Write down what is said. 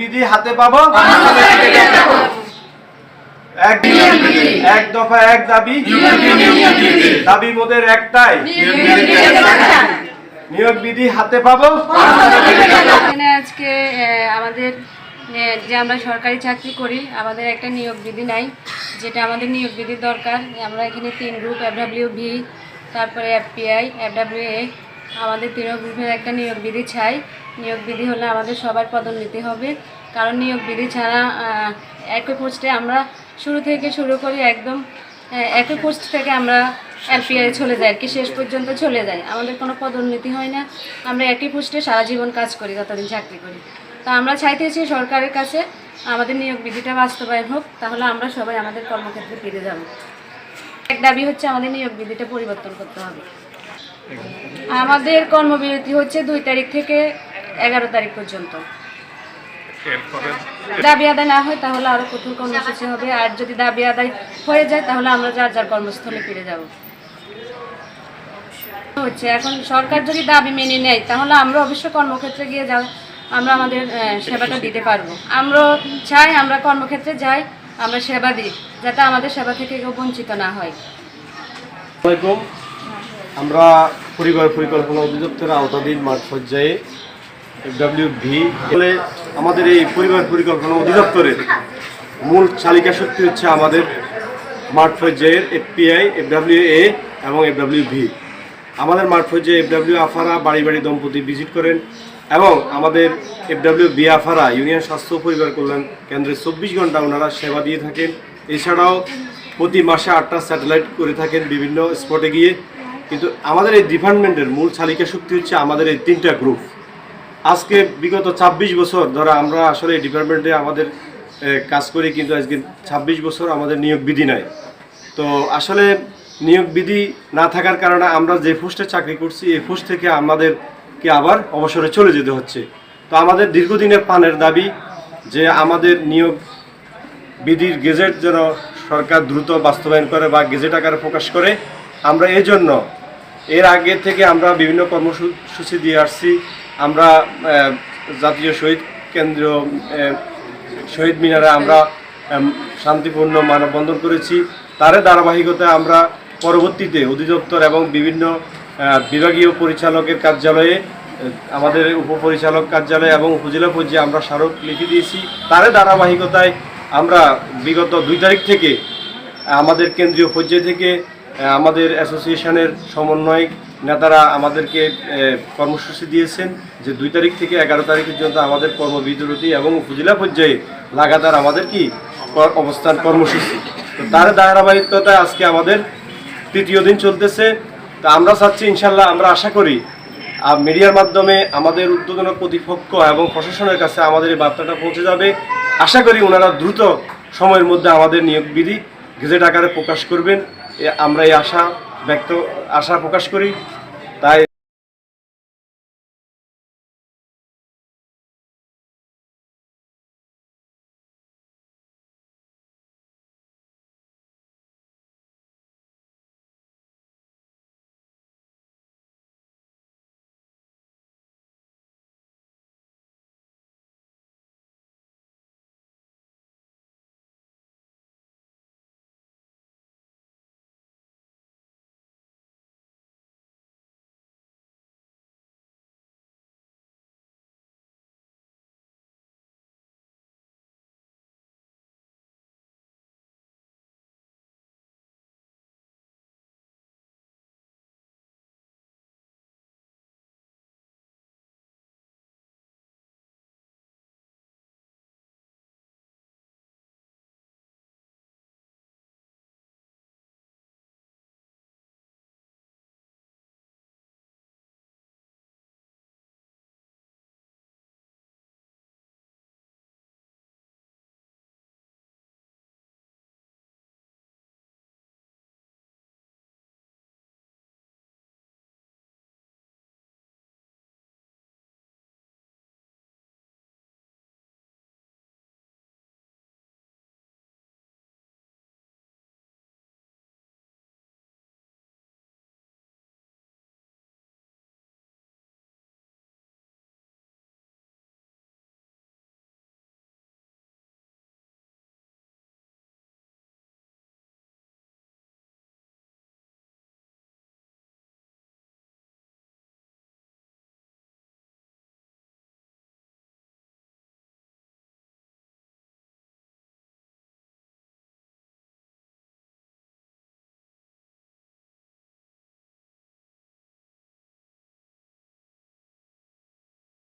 বিধি হাতে পাবো? এক দফা, এক দাবি। দাবি মোদের একটাই। নিয়োগ বিধি হাতে পাবো? আজকে আমাদের যে আমরা সরকারি চাকরি করি, আমাদের একটা নিয়োগ বিধি নাই, যেটা আমাদের নিয়োগ বিধির দরকার। আমরা এখানে তিন গ্রুপ এফডাব্লিউ ভি তারপরে এফপিআই এফডাব্লিউ এ আমাদের তিন গ্রুপের একটা নিয়োগ বিধি চাই। নিয়োগ বিধি হলে আমাদের সবার পদোন্নতি হবে। কারণ নিয়োগ বিধি ছাড়া একই পোস্টে আমরা শুরু থেকে শুরু করি একদম একই পোস্ট থেকে আমরা এলপিআই চলে যাই আর কি শেষ পর্যন্ত চলে যাই আমাদের কোনো পদোন্নতি হয় না। আমরা একই পোস্টে সারা জীবন কাজ করি, যতদিন চাকরি করি। তা আমরা চাইতেছি সরকারের কাছে আমাদের নিয়োগ বিধিটা বাস্তবায়ন হোক, তাহলে আমরা সবাই আমাদের কর্মক্ষেত্রে ফিরে যাব। এক দাবি হচ্ছে আমাদের নিয়োগ বিধিটা পরিবর্তন করতে হবে। আমাদের কর্মবিরতি হচ্ছে দুই তারিখ থেকে এগারো তারিখ পর্যন্ত। দাবি আদায় না হয় তাহলে আরও কঠোর কর্মসূচি হবে। আর যদি দাবি আদায় হয়ে যায় তাহলে আমরা যার যার কর্মস্থলে ফিরে যাব। হচ্ছে এখন সরকার যদি দাবি মেনে নেয় তাহলে আমরা অবশ্য কর্মক্ষেত্রে গিয়ে যা আমরা আমাদের সেবাটা দিতে পারব। আমরা চাই আমরা কর্মক্ষেত্রে যাই আমরা সেবা দিই যাতে আমাদের সেবা থেকে কেউ বঞ্চিত না হয়। আমরা পরিবার পরিকল্পনা অধিদপ্তরের আওতাধীন মাঠ পর্যায়ে আমাদের এই পরিবার পরিকল্পনা অধিদপ্তরের মূল চালিকা শক্তি হচ্ছে আমাদের মাঠ পর্যায়ের এফপিআই এফডাব্লিউ এ এবং এফডাব্লিউ ভি আমাদের মাঠ পর্যায়ে এফডাব্লিউ আফারা বাড়ি বাড়ি দম্পতি ভিজিট করেন এবং আমাদের এফডাব্লিউ বি আফারা ইউনিয়ন স্বাস্থ্য পরিবার কল্যাণ কেন্দ্রে চব্বিশ ঘণ্টা ওনারা সেবা দিয়ে থাকেন। এছাড়াও প্রতি মাসে আটটা স্যাটেলাইট করে থাকেন বিভিন্ন স্পটে গিয়ে। কিন্তু আমাদের এই ডিপার্টমেন্টের মূল চালিকা শক্তি হচ্ছে আমাদের এই তিনটা গ্রুপ আজকে বিগত ২৬ বছর, ধরে আমরা আসলে ডিপার্টমেন্টে আমাদের কাজ করি, কিন্তু আজকে ২৬ বছর আমাদের নিয়োগ বিধি নাই। তো আসলে নিয়োগ বিধি না থাকার কারণে আমরা যে পোস্টে চাকরি করছি, এই পোস্ট থেকে আমাদেরকে আবার অবসরে চলে যেতে হচ্ছে। তো আমাদের দীর্ঘদিনের পানের দাবি যে আমাদের নিয়োগ বিধির গেজেট যেন সরকার দ্রুত বাস্তবায়ন করে বা গেজেট আকারে প্রকাশ করে, আমরা এই জন্য এর আগে থেকে আমরা বিভিন্ন কর্মসূচি দিয়ে আসছি। আমরা জাতীয় শহীদ কেন্দ্র শহীদ মিনারে আমরা শান্তিপূর্ণ মানববন্ধন করেছি। তার ধারাবাহিকতায় আমরা পরবর্তীতে অধিদপ্তর এবং বিভিন্ন বিভাগীয় পরিচালকের কার্যালয়ে আমাদের উপপরিচালক কার্যালয় এবং উপজেলা পর্যায়ে আমরা স্মারক লিখে দিয়েছি। তার ধারাবাহিকতায় আমরা বিগত দুই তারিখ থেকে আমাদের কেন্দ্রীয় পর্যায় থেকে আমাদের অ্যাসোসিয়েশনের সমন্বয়ক নেতারা আমাদেরকে কর্মসূচি দিয়েছেন যে দুই তারিখ থেকে এগারো তারিখ পর্যন্ত আমাদের কর্মবিরতি এবং উপজেলা পর্যায়ে লাগাতার আমাদের কি অবস্থান কর্মসূচি। তো তার ধারাবাহিকতায় আজকে আমাদের তৃতীয় দিন চলতেছে। তা আমরা চাচ্ছি, ইনশাল্লাহ আমরা আশা করি আর মিডিয়ার মাধ্যমে আমাদের উদ্বোধন প্রতিপক্ষ এবং প্রশাসনের কাছে আমাদের এই বার্তাটা পৌঁছে যাবে। আশা করি ওনারা দ্রুত সময়ের মধ্যে আমাদের নিয়োগ বিধি গেজেট আকারে প্রকাশ করবেন। আমরা এই আশা ব্যক্ত আশা প্রকাশ করি।